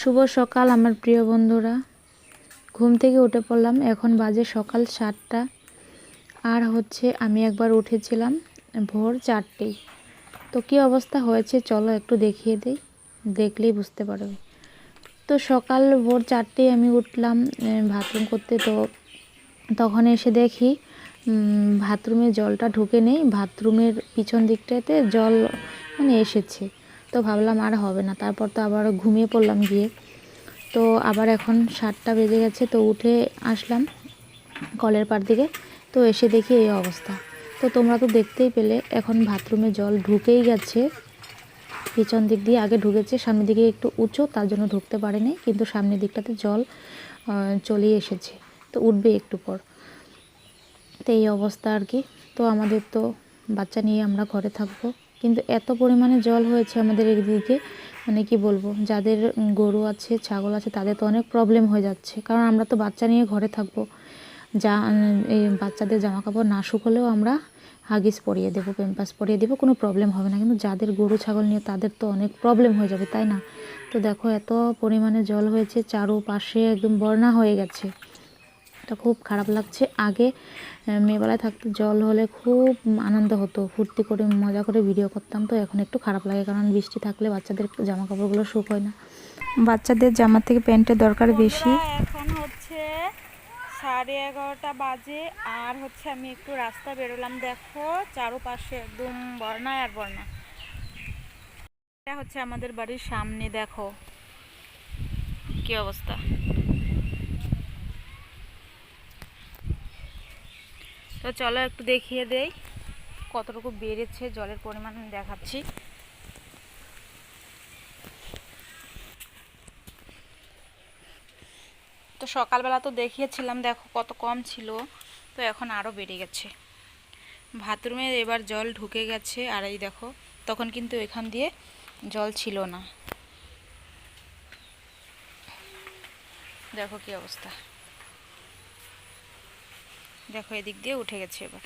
শুভ সকাল আমার প্রিয় বন্ধুরা। ঘুম থেকে উঠে পড়লাম, এখন বাজে সকাল সাতটা। আর হচ্ছে আমি একবার উঠেছিলাম ভোর চারটেই। তো কী অবস্থা হয়েছে চলো একটু দেখিয়ে দিই, দেখলেই বুঝতে পারবে। তো সকাল ভোর চারটেই আমি উঠলাম বাথরুম করতে। তো তখন এসে দেখি বাথরুমে জলটা ঢুকে নেই বাথরুমের পিছন দিকটাতে জল মানে এসেছে। তো ভাবলাম আর হবে না। তারপর তো আবার ঘুমিয়ে পড়লাম গিয়ে। তো আবার এখন সাতটা বেজে গেছে, তো উঠে আসলাম কলের পাড় দিকে। তো এসে দেখি এই অবস্থা। তো তোমরা তো দেখতেই পেলে, এখন বাথরুমে জল ঢুকেই গেছে। পিছন দিক দিয়ে আগে ঢুকেছে, সামনের দিকে একটু উঁচু, তার জন্য ঢুকতে পারেনি, কিন্তু সামনের দিকটাতে জল চলে এসেছে। তো উঠবে একটু পর। তো এই অবস্থা আর কি। তো আমাদের তো বাচ্চা নিয়ে আমরা ঘরে থাকব। কিন্তু এত পরিমাণে জল হয়েছে আমাদের এদিকে মানে কি বলব, যাদের গরু আছে, ছাগল আছে, তাদের তো অনেক প্রবলেম হয়ে যাচ্ছে। কারণ আমরা তো বাচ্চা নিয়ে ঘরে থাকব। যা এই বাচ্চাদের জামা কাপড় না শুকলেও আমরা হাগিস পরিয়ে দেবো পেম্পাস পরিয়ে দেবো, কোনো প্রবলেম হবে না। কিন্তু যাদের গরু, ছাগল নিয়ে তাদের তো অনেক প্রবলেম হয়ে যাবে, তাই না? তো দেখো, এত পরিমাণে জল হয়েছে, চারোপাশে একদম বন্যা হয়ে গেছে। এটা খুব খারাপ লাগছে। আগে মেয়েবেলায় থাকতে জল হলে খুব আনন্দ হতো। ফুর্তি করে মজা করে ভিডিও করতাম তো এখন একটু খারাপ লাগে। কারণ বৃষ্টি থাকলে বাচ্চাদের জামা কাপড়গুলো শুকোয় না। বাচ্চাদের জামা থেকে প্যান্টের দরকার বেশি। এখন হচ্ছে সাড়ে এগারোটা বাজে। আর হচ্ছে আমি একটু রাস্তা বেরোলাম। দেখো চারোপাশে একদম বর্ণা আর বর্ণা। এটা হচ্ছে আমাদের বাড়ির সামনে দেখো। কি অবস্থা? তো চলো একটু দেখিয়ে দেই কতটুকু বেড়েছে জলের পরিমাণ দেখাচ্ছি। তো সকালবেলা তো দেখিয়েছিলাম, দেখো কত কম ছিল, তো এখন আরও বেড়ে গেছে। বাথরুমে এবার জল ঢুকে গেছে, আর এই দেখো, তখন কিন্তু এখান দিয়ে জল ছিল না। দেখো কি অবস্থা। দেখো, এদিক দিয়ে উঠে গেছে এবার।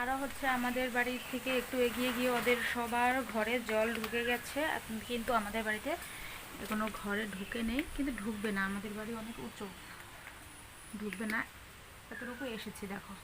আরও হচ্ছে আমাদের বাড়ি থেকে একটু এগিয়ে গিয়ে ওদের সবার ঘরে জল ঢুকে গেছে। কিন্তু আমাদের বাড়িতে কোনো ঘরে ঢুকে নেই, কিন্তু ঢুকবে না। আমাদের বাড়ি অনেক উঁচু। ঢুকবে না। এতটুকু এসেছি, দেখো।